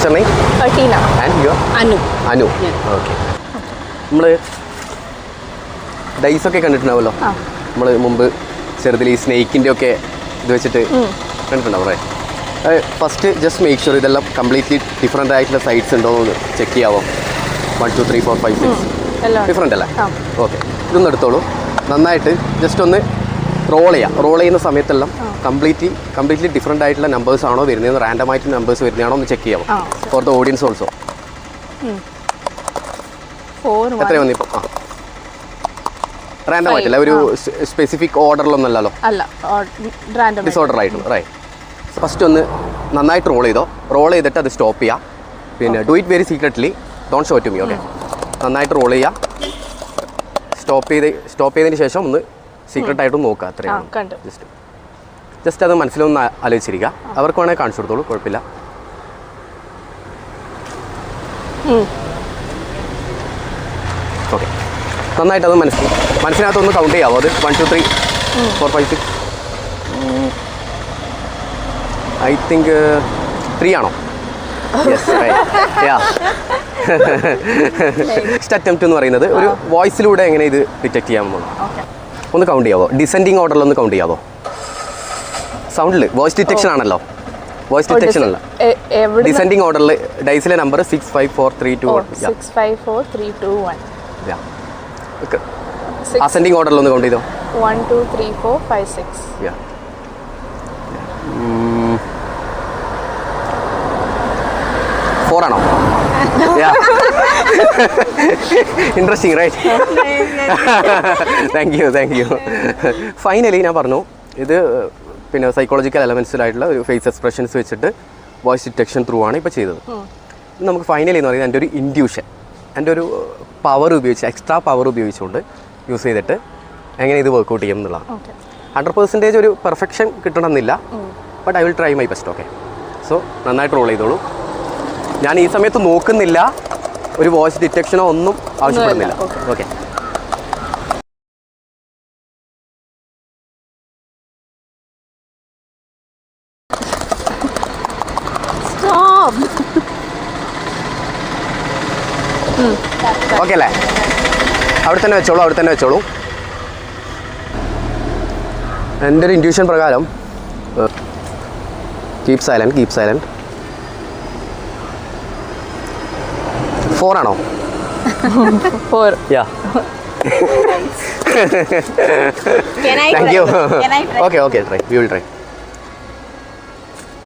What's name Uh, Tina. And your Anu. Anu okay നമ്മൾ ഡൈസൊക്കെ ഒക്കെ ആ. നമ്മൾ മുമ്പ് ചെറുതിൽ ഈ സ്നേക്കിന്റെ ഒക്കെ ഇത് വെച്ചിട്ട് കണ്ടിട്ടുണ്ടാവും അല്ലേ? ഫസ്റ്റ് ജസ്റ്റ് മേക്ക് ഷുവർ ഇതെല്ലാം കംപ്ലീറ്റ്ലി ഡിഫറെന്റ് ആയിട്ടുള്ള സൈറ്റ്സ് ഉണ്ടോ എന്ന് check ചെയ്യാവോ? One two three four five six. Different അല്ലേ. ഓക്കെ ഇതൊന്ന് എടുത്തോളൂ. നന്നായിട്ട് ജസ്റ്റ് ഒന്ന് റോൾ ചെയ്യാം. റോൾ ചെയ്യുന്ന സമയത്തെല്ലാം കംപ്ലീറ്റ്ലി കംപ്ലീറ്റ്ലി ഡിഫറെന്റ് ആയിട്ടുള്ള നമ്പേഴ്സ് ആണോ വരുന്നത്? റാൻഡം ആയിട്ട് നമ്പേഴ്സ് വരുന്നതാണോ ഒന്ന് ചെക്ക് ചെയ്യാം. For the audience also. എത്ര വന്നിപ്പോൾ ആ. റാൻഡം ആയിട്ടല്ല. ഒരു സ്പെസിഫിക് ഓർഡറിലൊന്നല്ലല്ലോ അല്ല. ഡിസോർഡർ ആയിട്ടുള്ളൂ റൈറ്റ് ഫസ്റ്റ് ഒന്ന് നന്നായിട്ട് റോൾ ചെയ്തോ. റോൾ ചെയ്തിട്ട് അത് സ്റ്റോപ്പ് ചെയ്യാം. പിന്നെ do it very secretly don't show to me okay നന്നായിട്ട് റോൾ ചെയ്യുക സ്റ്റോപ്പ് ചെയ്ത് സ്റ്റോപ്പ് ചെയ്തതിന് ശേഷം ഒന്ന് സീക്രട്ട് ആയിട്ട് നോക്കുക അത്രയാണ് ജസ്റ്റ് ജസ്റ്റ് അത് മനസ്സിലൊന്ന് ആലോചിച്ചിരിക്കുക അവർക്ക് വേണമെങ്കിൽ കാണിച്ചു കൊടുത്തോളൂ കുഴപ്പമില്ല. ഓക്കെ നന്നായിട്ട് അത് മനസ്സിൽ മനസ്സിനകത്ത് ഒന്ന് കൗണ്ട് ചെയ്യാവോ അത്? One two three four five six I think three ആണോ? നെക്സ്റ്റ് അറ്റംപ്റ്റ് എന്ന് പറയുന്നത് ഒരു വോയിസിലൂടെ എങ്ങനെ ഇത് ഡിറ്റക്ട് ചെയ്യാമെന്നുള്ളത് ഓക്കെ ഒന്ന് കൗണ്ട് ചെയ്യാവോ? ഡിസെൻഡിങ് ഓർഡറിൽ ഒന്ന് കൗണ്ട് ചെയ്യാവോ? സൗണ്ടിൽ വോയിസ് ഡിറ്റക്ഷൻ ആണല്ലോ. വോയിസ് ഡിറ്റക്ഷൻ അല്ല. ഡിസെൻഡിങ് ഓർഡറിൽ ഡൈസിലെ number six five four three two six five four three two one six ascending ഓർഡറിൽ ഒന്ന് കൗണ്ട് ചെയ്തോ? One two three four five six Yeah. Interesting right thank you thank you finally ഞാൻ പറഞ്ഞു ഇത് പിന്നെ psychological എലമെൻസിലായിട്ടുള്ള ഒരു ഫേസ് എക്സ്പ്രഷൻസ് വെച്ചിട്ട് വോയിസ് ഡിറ്റക്ഷൻ ത്രൂ ആണ് ഇപ്പോൾ ചെയ്തത്. നമുക്ക് ഫൈനലി എന്ന് പറയുന്നത് എന്റെ ഒരു ഇൻഡ്യൂഷൻ എന്റെ ഒരു പവർ ഉപയോഗിച്ച് എക്സ്ട്രാ പവർ ഉപയോഗിച്ചുകൊണ്ട് യൂസ് ചെയ്തിട്ട് എങ്ങനെ ഇത് വർക്കൗട്ട് ചെയ്യും എന്നുള്ളതാണ്. ഹൺഡ്രഡ് പെർസെന്റേജ് ഒരു പെർഫെക്ഷൻ കിട്ടണമെന്നില്ല but I will try my best okay so നന്നായിട്ട് റോൾ ചെയ്തോളൂ. ഞാൻ ഈ സമയത്ത് നോക്കുന്നില്ല. ഒരു വോയിസ് ഡിറ്റക്ഷനോ ഒന്നും ആവശ്യപ്പെടുന്നില്ല. ഓക്കെ. ഓക്കെ. അല്ലേ അവിടെ തന്നെ വെച്ചോളൂ അവിടെ തന്നെ വെച്ചോളൂ. എന്റെ ഒരു ഇൻഡ്യൂഷൻ പ്രകാരം keep silent keep silent four ആണോ? Four yeah thank? You? Okay okay try we will try